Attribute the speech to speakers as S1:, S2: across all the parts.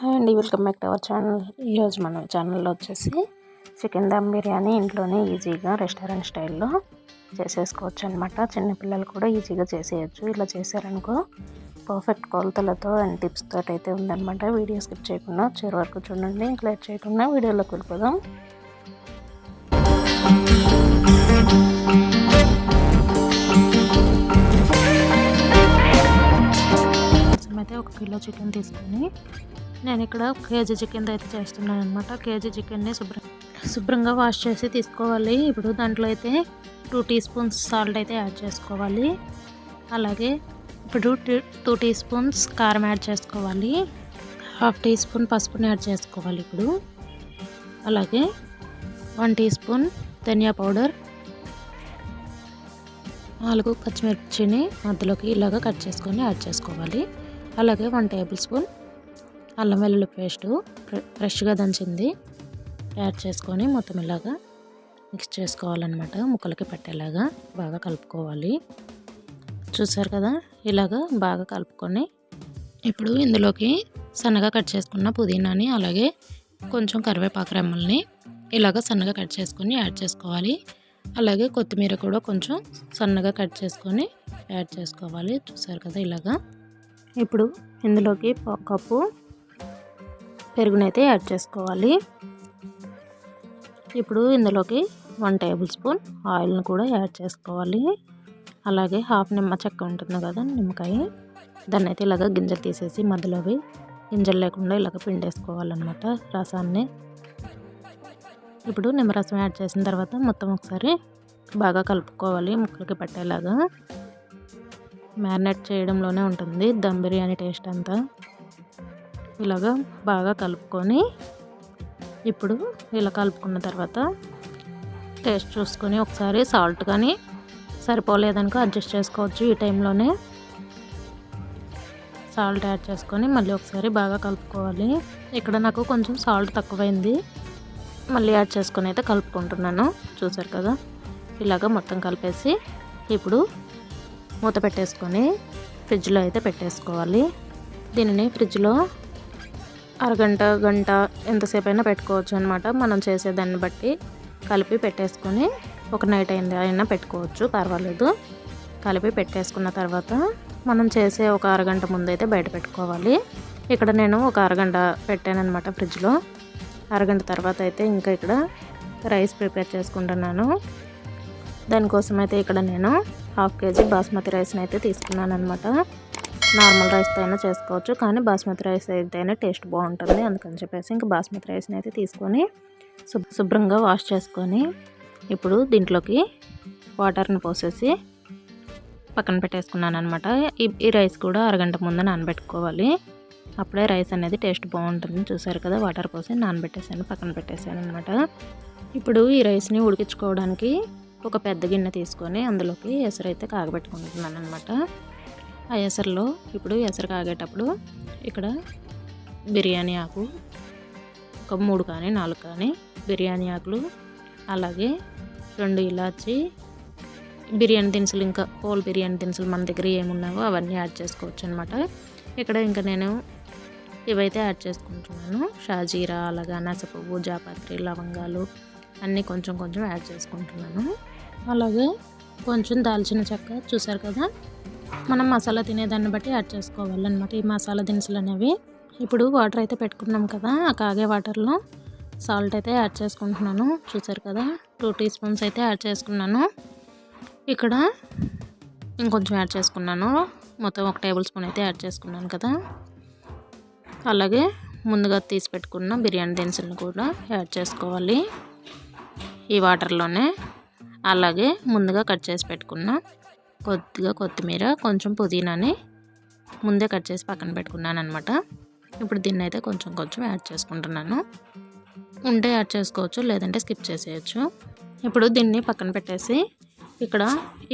S1: Hi అండి welcome back to our channel. ఈరోజు మన ఛానల్లో వచ్చేసి చికెన్ దమ్ బిర్యానీ ఇంట్లోనే ఈజీగా రెస్టారెంట్ స్టైల్లో చేసేసుకోవచ్చు అనమాట చిన్నపిల్లలు కూడా ఈజీగా చేసేయచ్చు. ఇలా చేశారనుకో పర్ఫెక్ట్ కొలతలతో అండ్ టిప్స్ తోటి అయితే ఉందన్నమాట. వీడియో స్కిప్ చేయకుండా చివరి వరకు చూడండి. ఇంకా లేట్ చేయకుండా వీడియోలోకి వెళ్ళిపోదాం. అయితే ఒక కిలో చికెన్ తీసుకొని నేను ఇక్కడ కేజీ చికెన్ అయితే చేస్తున్నాను అనమాట కేజీ చికెన్ని శుభ్రం శుభ్రంగా వాష్ చేసి తీసుకోవాలి. ఇప్పుడు దాంట్లో అయితే టూ టీ స్పూన్స్ సాల్ట్ అయితే యాడ్ చేసుకోవాలి. అలాగే ఇప్పుడు టూ టీ స్పూన్స్ కారం యాడ్ చేసుకోవాలి. హాఫ్ టీ స్పూన్ పసుపుని యాడ్ చేసుకోవాలి ఇప్పుడు. అలాగే వన్ టీ స్పూన్ ధనియా పౌడర్ నాలుగు పచ్చిమిర్చిని మధ్యలోకి ఇలాగ కట్ చేసుకొని యాడ్ చేసుకోవాలి. అలాగే వన్ టేబుల్ స్పూన్ అల్లం వెల్లుల్లి పేస్టు ఫ్రెష్గా దంచింది. యాడ్ చేసుకొని మొత్తం ఇలాగా మిక్స్ చేసుకోవాలన్నమాట. ముక్కలకి పట్టేలాగా బాగా కలుపుకోవాలి. చూసారు కదా? ఇలాగా బాగా కలుపుకొని ఇప్పుడు ఇందులోకి సన్నగా కట్ చేసుకున్న పుదీనాని అలాగే కొంచెం కరివేపాకు రెమ్మల్ని ఇలాగ సన్నగా కట్ చేసుకొని యాడ్ చేసుకోవాలి. అలాగే కొత్తిమీర కూడా కొంచెం సన్నగా కట్ చేసుకొని యాడ్ చేసుకోవాలి. చూసారు కదా ఇలాగా? ఇప్పుడు ఇందులోకి కప్పు పెరుగునైతే యాడ్ చేసుకోవాలి. ఇప్పుడు ఇందులోకి వన్ టేబుల్ స్పూన్ ఆయిల్ని కూడా యాడ్ చేసుకోవాలి. అలాగే హాఫ్ నిమ్మ చెక్క ఉంటుంది కదా నిమ్మకాయ. దాన్ని అయితే ఇలాగ గింజలు తీసేసి మధ్యలోవి గింజలు లేకుండా ఇలాగ పిండేసుకోవాలన్నమాట రసాన్ని. ఇప్పుడు నిమ్మరసం యాడ్ చేసిన తర్వాత మొత్తం ఒకసారి బాగా కలుపుకోవాలి ముక్కలకి పట్టేలాగా. మ్యారినేట్ చేయడంలోనే ఉంటుంది. దమ్ బిర్యానీ టేస్ట్ అంతా. ఇలాగా బాగా కలుపుకొని ఇప్పుడు ఇలా కలుపుకున్న తర్వాత టేస్ట్ చూసుకొని ఒకసారి సాల్ట్ కానీ సరిపోలేదనుకో అడ్జస్ట్ చేసుకోవచ్చు ఈ టైంలోనే. సాల్ట్ యాడ్ చేసుకొని మళ్ళీ ఒకసారి బాగా కలుపుకోవాలి. ఇక్కడ నాకు కొంచెం సాల్ట్ తక్కువైంది. మళ్ళీ యాడ్ చేసుకొని అయితే కలుపుకుంటున్నాను. చూసారు కదా? ఇలాగ మొత్తం కలిపేసి ఇప్పుడు మూత పెట్టేసుకొని ఫ్రిడ్జ్లో అయితే పెట్టేసుకోవాలి. దీనిని ఫ్రిడ్జ్లో అరగంట గంట ఎంతసేపు అయినా పెట్టుకోవచ్చు అనమాట మనం చేసేదాన్ని బట్టి కలిపి పెట్టేసుకొని ఒక నైట్ అయింది అయినా పెట్టుకోవచ్చు పర్వాలేదు. కలిపి పెట్టేసుకున్న తర్వాత మనం చేసే ఒక అరగంట ముందు అయితే బయట పెట్టుకోవాలి. ఇక్కడ నేను ఒక అరగంట పెట్టాను అనమాట ఫ్రిడ్జ్లో. అరగంట తర్వాత అయితే ఇంకా ఇక్కడ రైస్ ప్రిపేర్ చేసుకుంటున్నాను. దానికోసం అయితే ఇక్కడ నేను హాఫ్ కేజీ బాస్మతి రైస్ని అయితే తీసుకున్నాను అనమాట నార్మల్ రైస్తో అయినా చేసుకోవచ్చు కానీ బాస్మతి రైస్ అయితేనే టేస్ట్ బాగుంటుంది. అందుకని చెప్పేసి ఇంకా బాస్మతి రైస్ని అయితే తీసుకొని శుభ్రంగా వాష్ చేసుకొని ఇప్పుడు దీంట్లోకి వాటర్ని పోసేసి పక్కన పెట్టేసుకున్నాను అనమాట ఈ రైస్ కూడా అరగంట ముందు నానబెట్టుకోవాలి. అప్పుడే రైస్ అనేది టేస్ట్ బాగుంటుంది. చూసారు కదా వాటర్ పోసి నానబెట్టేసాను పక్కన పెట్టేసాను అనమాట ఇప్పుడు ఈ రైస్ని ఉడికించుకోవడానికి ఒక పెద్ద గిన్నె తీసుకొని అందులోకి ఎసరైతే కాగబెట్టుకుంటున్నాను అనమాట ఆ ఎసరులో ఇప్పుడు ఎసరు కాగేటప్పుడు ఇక్కడ బిర్యానీ ఆకు ఒక మూడు కానీ నాలుగు కానీ బిర్యానీ ఆకులు అలాగే రెండు ఇలాచి బిర్యానీ దినుసులు ఇంకా హోల్ బిర్యానీ దినుసులు మన దగ్గర ఏమున్నావో అవన్నీ యాడ్ చేసుకోవచ్చు అనమాట ఇక్కడ ఇంకా నేను ఇవైతే యాడ్ చేసుకుంటున్నాను. షాజీరా అలాగే అనాస పువ్వు జాపత్రి లవంగాలు అన్నీ కొంచెం కొంచెం యాడ్ చేసుకుంటున్నాను. అలాగే కొంచెం దాల్చిన చెక్క చూసారు కదా? మనం మసాలా తినేదాన్ని బట్టి యాడ్ చేసుకోవాలన్నమాట. ఈ మసాలా దినుసులు అనేవి ఇప్పుడు వాటర్ అయితే పెట్టుకున్నాం కదా ఆ కాగే వాటర్లో సాల్ట్ అయితే యాడ్ చేసుకుంటున్నాను. చూసారు కదా టూ టీ స్పూన్స్ అయితే యాడ్ చేసుకున్నాను. ఇక్కడ ఇంకొంచెం యాడ్ చేసుకున్నాను. మొత్తం ఒక టేబుల్ స్పూన్ అయితే యాడ్ చేసుకున్నాను కదా. అలాగే ముందుగా తీసి పెట్టుకున్న బిర్యానీ దినుసులను కూడా యాడ్ చేసుకోవాలి. ఈ వాటర్లోనే. అలాగే ముందుగా కట్ చేసి పెట్టుకున్న కొద్దిగా కొత్తిమీర కొంచెం పుదీనాని ముందే కట్ చేసి పక్కన పెట్టుకున్నాను అనమాట ఇప్పుడు దీన్ని అయితే కొంచెం కొంచెం యాడ్ చేసుకుంటున్నాను. ఉంటే యాడ్ చేసుకోవచ్చు లేదంటే స్కిప్ చేసేయచ్చు. ఇప్పుడు దీన్ని పక్కన పెట్టేసి ఇక్కడ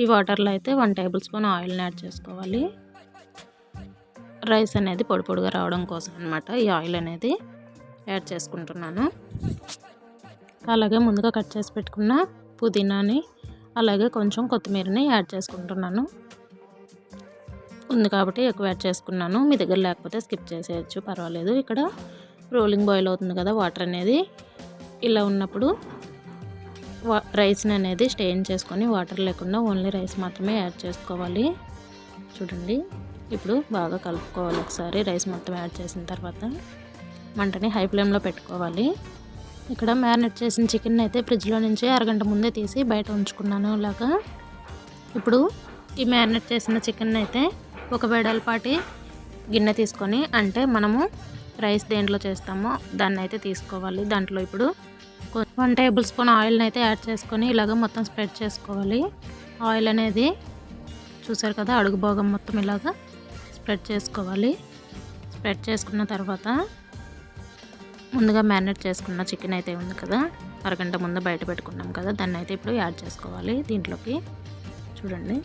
S1: ఈ వాటర్లో అయితే వన్ టేబుల్ స్పూన్ ఆయిల్ని యాడ్ చేసుకోవాలి. రైస్ అనేది పొడి పొడిగా రావడం కోసం అనమాట ఈ ఆయిల్ అనేది యాడ్ చేసుకుంటున్నాను. అలాగే ముందుగా కట్ చేసి పెట్టుకున్న పుదీనాని అలాగే కొంచెం కొత్తిమీరని యాడ్ చేసుకుంటున్నాను. ఉంది కాబట్టి ఎక్కువ యాడ్ చేసుకున్నాను. మీ దగ్గర లేకపోతే స్కిప్ చేసేయచ్చు పర్వాలేదు. ఇక్కడ రోలింగ్ బాయిల్ అవుతుంది కదా వాటర్ అనేది. ఇలా ఉన్నప్పుడు వా రైస్ని అనేది స్టెయిన్ చేసుకొని వాటర్ లేకుండా ఓన్లీ రైస్ మాత్రమే యాడ్ చేసుకోవాలి. చూడండి. ఇప్పుడు బాగా కలుపుకోవాలి ఒకసారి. రైస్ మొత్తం యాడ్ చేసిన తర్వాత మంటని హై ఫ్లేమ్లో పెట్టుకోవాలి. ఇక్కడ మ్యారినేట్ చేసిన చికెన్ అయితే ఫ్రిడ్జ్లో నుంచి అరగంట ముందే తీసి బయట ఉంచుకున్నాను ఇలాగా ఇప్పుడు ఈ మ్యారినేట్ చేసిన చికెన్ అయితే ఒక వెడల్పాటి గిన్నె తీసుకొని అంటే మనము రైస్ దేంట్లో చేస్తామో దాన్ని అయితే తీసుకోవాలి. దాంట్లో ఇప్పుడు వన్ టేబుల్ స్పూన్ ఆయిల్ని అయితే యాడ్ చేసుకొని ఇలాగ మొత్తం స్ప్రెడ్ చేసుకోవాలి. ఆయిల్ అనేది చూసారు కదా అడుగు భాగం మొత్తం ఇలాగ స్ప్రెడ్ చేసుకోవాలి. స్ప్రెడ్ చేసుకున్న తర్వాత ముందుగా మ్యారినేట్ చేసుకున్న చికెన్ అయితే ఉంది కదా. అరగంట ముందు బయట పెట్టుకున్నాం కదా. దాన్ని అయితే ఇప్పుడు యాడ్ చేసుకోవాలి దీంట్లోకి. చూడండి.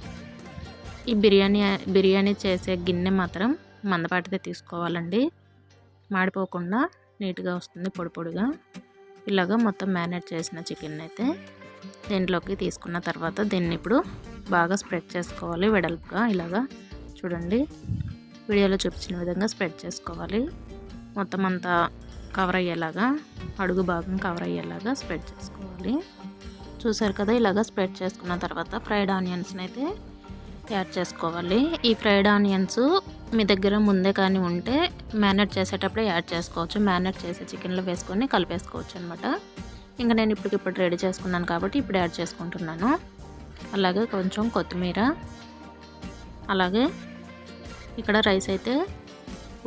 S1: ఈ బిర్యానీ బిర్యానీ చేసే గిన్నె మాత్రం మందపాటిదే తీసుకోవాలండి. మాడిపోకుండా నీట్గా వస్తుంది పొడి పొడిగా. ఇలాగా మొత్తం మ్యారినేట్ చేసిన చికెన్ అయితే దీంట్లోకి తీసుకున్న తర్వాత దీన్ని ఇప్పుడు బాగా స్ప్రెడ్ చేసుకోవాలి వెడల్పుగా. ఇలాగా చూడండి. వీడియోలో చూపించిన విధంగా స్ప్రెడ్ చేసుకోవాలి. మొత్తం అంతా కవర్ అయ్యేలాగా అడుగు భాగం కవర్ అయ్యేలాగా స్ప్రెడ్ చేసుకోవాలి. చూసారు కదా ఇలాగ స్ప్రెడ్ చేసుకున్న తర్వాత ఫ్రైడ్ ఆనియన్స్ని అయితే యాడ్ చేసుకోవాలి. ఈ ఫ్రైడ్ ఆనియన్స్ మీ దగ్గర ముందే కానీ ఉంటే మ్యారినేట్ చేసేటప్పుడే యాడ్ చేసుకోవచ్చు. మ్యారినేట్ చేసే చికెన్లో వేసుకొని కలిపేసుకోవచ్చు అనమాట ఇంకా నేను ఇప్పటికిప్పుడు రెడీ చేసుకున్నాను కాబట్టి ఇప్పుడు యాడ్ చేసుకుంటున్నాను. అలాగే కొంచెం కొత్తిమీర అలాగే ఇక్కడ రైస్ అయితే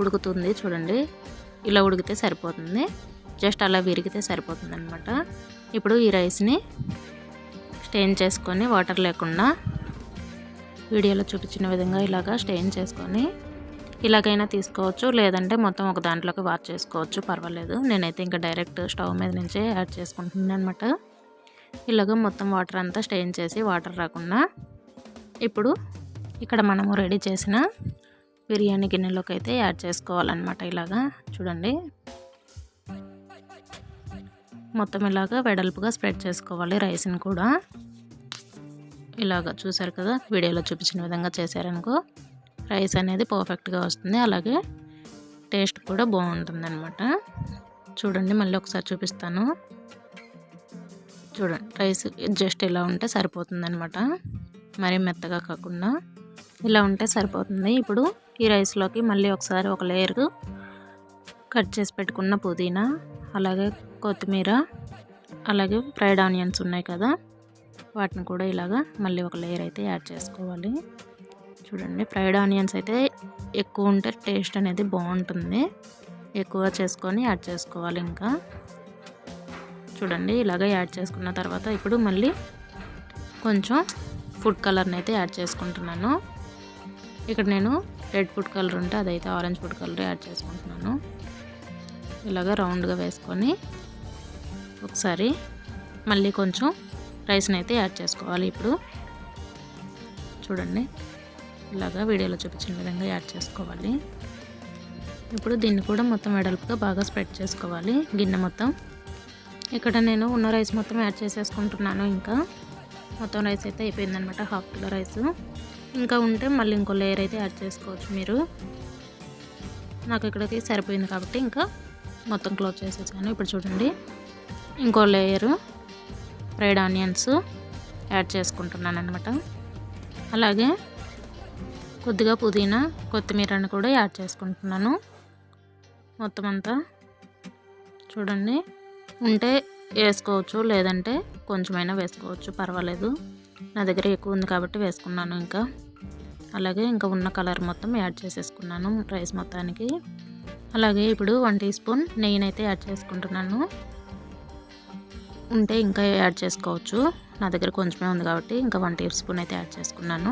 S1: ఉడుకుతుంది చూడండి. ఇలా ఉడికితే సరిపోతుంది. జస్ట్ అలా విరిగితే సరిపోతుంది అనమాట ఇప్పుడు ఈ రైస్ని స్టెయిన్ చేసుకొని వాటర్ లేకుండా వీడియోలో చూపించిన విధంగా ఇలాగా స్టెయిన్ చేసుకొని ఇలాగైనా తీసుకోవచ్చు. లేదంటే మొత్తం ఒక దాంట్లోకి వాచ్ చేసుకోవచ్చు. పర్వాలేదు. నేనైతే ఇంకా డైరెక్ట్ స్టవ్ మీద నుంచే యాడ్ చేసుకుంటున్నాను అనమాట ఇలాగ మొత్తం వాటర్ అంతా స్టెయిన్ చేసి వాటర్ రాకుండా ఇప్పుడు ఇక్కడ మనము రెడీ చేసిన బిర్యానీ గిన్నెలోకి అయితే యాడ్ చేసుకోవాలన్నమాట ఇలాగా. చూడండి. మొత్తం ఇలాగా వెడల్పుగా స్ప్రెడ్ చేసుకోవాలి రైస్ని కూడా. ఇలాగ చూసారు కదా వీడియోలో చూపించిన విధంగా చేశారనుకో. రైస్ అనేది పర్ఫెక్ట్గా వస్తుంది. అలాగే టేస్ట్ కూడా బాగుంటుంది అనమాట చూడండి మళ్ళీ ఒకసారి చూపిస్తాను. చూడండి రైస్ జస్ట్ ఇలా ఉంటే సరిపోతుంది అనమాట మరీ మెత్తగా కాకుండా. ఇలా ఉంటే సరిపోతుంది. ఇప్పుడు ఈ రైస్లోకి మళ్ళీ ఒకసారి ఒక లేయర్ కట్ చేసి పెట్టుకున్న పుదీనా అలాగే కొత్తిమీర అలాగే ఫ్రైడ్ ఆనియన్స్ ఉన్నాయి కదా వాటిని కూడా ఇలాగా మళ్ళీ ఒక లేయర్ అయితే యాడ్ చేసుకోవాలి. చూడండి ఫ్రైడ్ ఆనియన్స్ అయితే ఎక్కువ ఉంటే టేస్ట్ అనేది బాగుంటుంది. ఎక్కువ చేసుకొని యాడ్ చేసుకోవాలి ఇంకా. చూడండి ఇలాగ యాడ్ చేసుకున్న తర్వాత ఇప్పుడు మళ్ళీ కొంచెం ఫుడ్ కలర్ని అయితే యాడ్ చేసుకుంటున్నాను. ఇక్కడ నేను రెడ్ ఫుడ్ కలర్ ఉంటే అదైతే ఆరెంజ్ ఫుడ్ కలర్ యాడ్ చేసుకుంటున్నాను. ఇలాగ రౌండ్గా వేసుకొని ఒకసారి మళ్ళీ కొంచెం రైస్ని అయితే యాడ్ చేసుకోవాలి ఇప్పుడు. చూడండి. ఇలాగా వీడియోలో చూపించిన విధంగా యాడ్ చేసుకోవాలి. ఇప్పుడు దీన్ని కూడా మొత్తం వెడల్పుగా బాగా స్ప్రెడ్ చేసుకోవాలి. గిన్నె మొత్తం. ఇక్కడ నేను ఉన్న రైస్ మొత్తం యాడ్ చేసేసుకుంటున్నాను ఇంకా. మొత్తం రైస్ అయితే అయిపోయిందనమాట హాఫ్ కిలో రైస్. ఇంకా ఉంటే మళ్ళీ ఇంకో లేయర్ అయితే యాడ్ చేసుకోవచ్చు మీరు. నాకు ఇక్కడికి సరిపోయింది కాబట్టి ఇంకా మొత్తం క్లోజ్ చేసేసాను. ఇప్పుడు చూడండి. ఇంకో లేయరు ఫ్రైడ్ ఆనియన్స్ యాడ్ చేసుకుంటున్నాను అనమాట అలాగే కొద్దిగా పుదీనా కొత్తిమీరని కూడా యాడ్ చేసుకుంటున్నాను. మొత్తం అంతా చూడండి. ఉంటే వేసుకోవచ్చు లేదంటే కొంచెమైనా వేసుకోవచ్చు. పర్వాలేదు. నా దగ్గర ఎక్కువ ఉంది కాబట్టి వేసుకున్నాను ఇంకా. అలాగే ఇంకా ఉన్న కలర్ మొత్తం యాడ్ చేసేసుకున్నాను రైస్ మొత్తానికి. అలాగే ఇప్పుడు వన్ టీ స్పూన్ నెయ్యినైతే యాడ్ చేసుకుంటున్నాను. ఉంటే ఇంకా యాడ్ చేసుకోవచ్చు. నా దగ్గర కొంచెమే ఉంది కాబట్టి ఇంకా వన్ టీ స్పూన్ అయితే యాడ్ చేసుకున్నాను.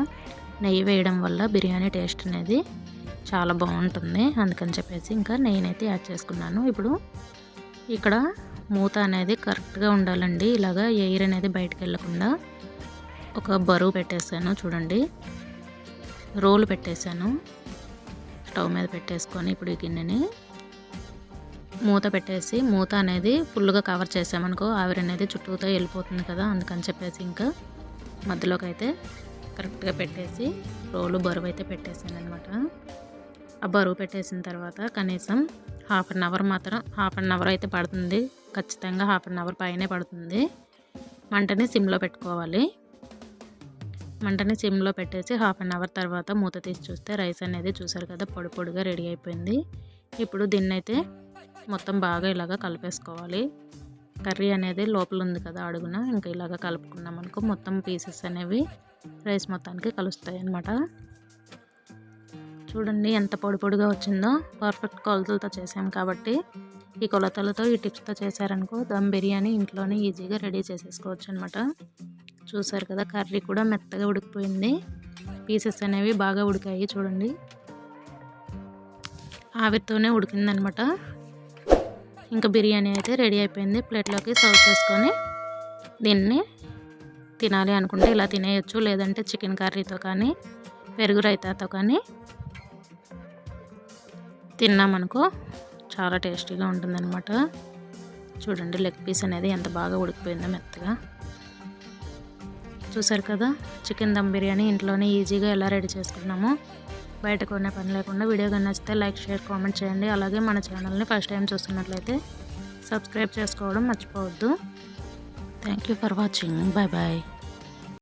S1: నెయ్యి వేయడం వల్ల బిర్యానీ టేస్ట్ అనేది చాలా బాగుంటుంది. అందుకని చెప్పేసి ఇంకా నెయ్యినైతే యాడ్ చేసుకున్నాను. ఇప్పుడు ఇక్కడ మూత అనేది కరెక్ట్గా ఉండాలండి. ఇలాగా ఎయిర్ అనేది బయటకు వెళ్ళకుండా ఒక బరువు పెట్టేశాను చూడండి. రోలు పెట్టేశాను. స్టవ్ మీద పెట్టేసుకొని ఇప్పుడు ఈ గిన్నెని మూత పెట్టేసి మూత అనేది ఫుల్గా కవర్ చేసామనుకో ఆవిరి అనేది చుట్టూతో వెళ్ళిపోతుంది కదా అందుకని చెప్పేసి ఇంకా మధ్యలోకి అయితే కరెక్ట్గా పెట్టేసి రోలు బరువు అయితే పెట్టేసాను అనమాట ఆ బరువు పెట్టేసిన తర్వాత కనీసం హాఫ్ అన్ అవర్ మాత్రం హాఫ్ అన్ అవర్ అయితే పడుతుంది. ఖచ్చితంగా హాఫ్ అన్ అవర్ పైనే పడుతుంది. మంటని సిమ్లో పెట్టుకోవాలి. మంటని సిమ్లో పెట్టేసి హాఫ్ అన్ అవర్ తర్వాత మూత తీసి చూస్తే రైస్ అనేది చూసారు కదా పొడి పొడిగా రెడీ అయిపోయింది. ఇప్పుడు దీన్ని అయితే మొత్తం బాగా ఇలాగా కలిపేసుకోవాలి. కర్రీ అనేది లోపల ఉంది కదా అడుగున ఇంకా ఇలాగ కలుపుకున్నాం అనుకో మొత్తం పీసెస్ అనేవి రైస్ మొత్తానికి కలుస్తాయి అన్నమాట. చూడండి ఎంత పొడి పొడిగా వచ్చిందో పర్ఫెక్ట్ కొలతలతో చేసాం కాబట్టి ఈ కొలతలతో ఈ టిప్స్తో చేశారనుకో దమ్ బిర్యానీ ఇంట్లోనే ఈజీగా రెడీ చేసేసుకోవచ్చు అనమాట చూసారు కదా కర్రీ కూడా మెత్తగా ఉడికిపోయింది. పీసెస్ అనేవి బాగా ఉడికాయి చూడండి. ఆవిరితోనే ఉడికిందనమాట. ఇంకా బిర్యానీ అయితే రెడీ అయిపోయింది. ప్లేట్లోకి సర్వ్ చేసుకొని దీన్ని తినాలి అనుకుంటే ఇలా తినేయచ్చు. లేదంటే చికెన్ కర్రీతో కానీ పెరుగు రైతాతో కానీ తిన్నామనుకో చాలా టేస్టీగా ఉంటుందన్నమాట చూడండి లెగ్ పీస్ అనేది ఎంత బాగా ఉడికిపోయిందో మెత్తగా. చూసారు కదా? చికెన్ దమ్ బిర్యానీ ఇంట్లోనే ఈజీగా ఎలా రెడీ చేసుకున్నామో. బయట కొనే పని లేకుండా వీడియో కానీ నచ్చితే లైక్ షేర్ కామెంట్ చేయండి. అలాగే మన ఛానల్ని ఫస్ట్ టైం చూస్తున్నట్లయితే సబ్స్క్రైబ్ చేసుకోవడం మర్చిపోవద్దు. Thank you for watching. Bye bye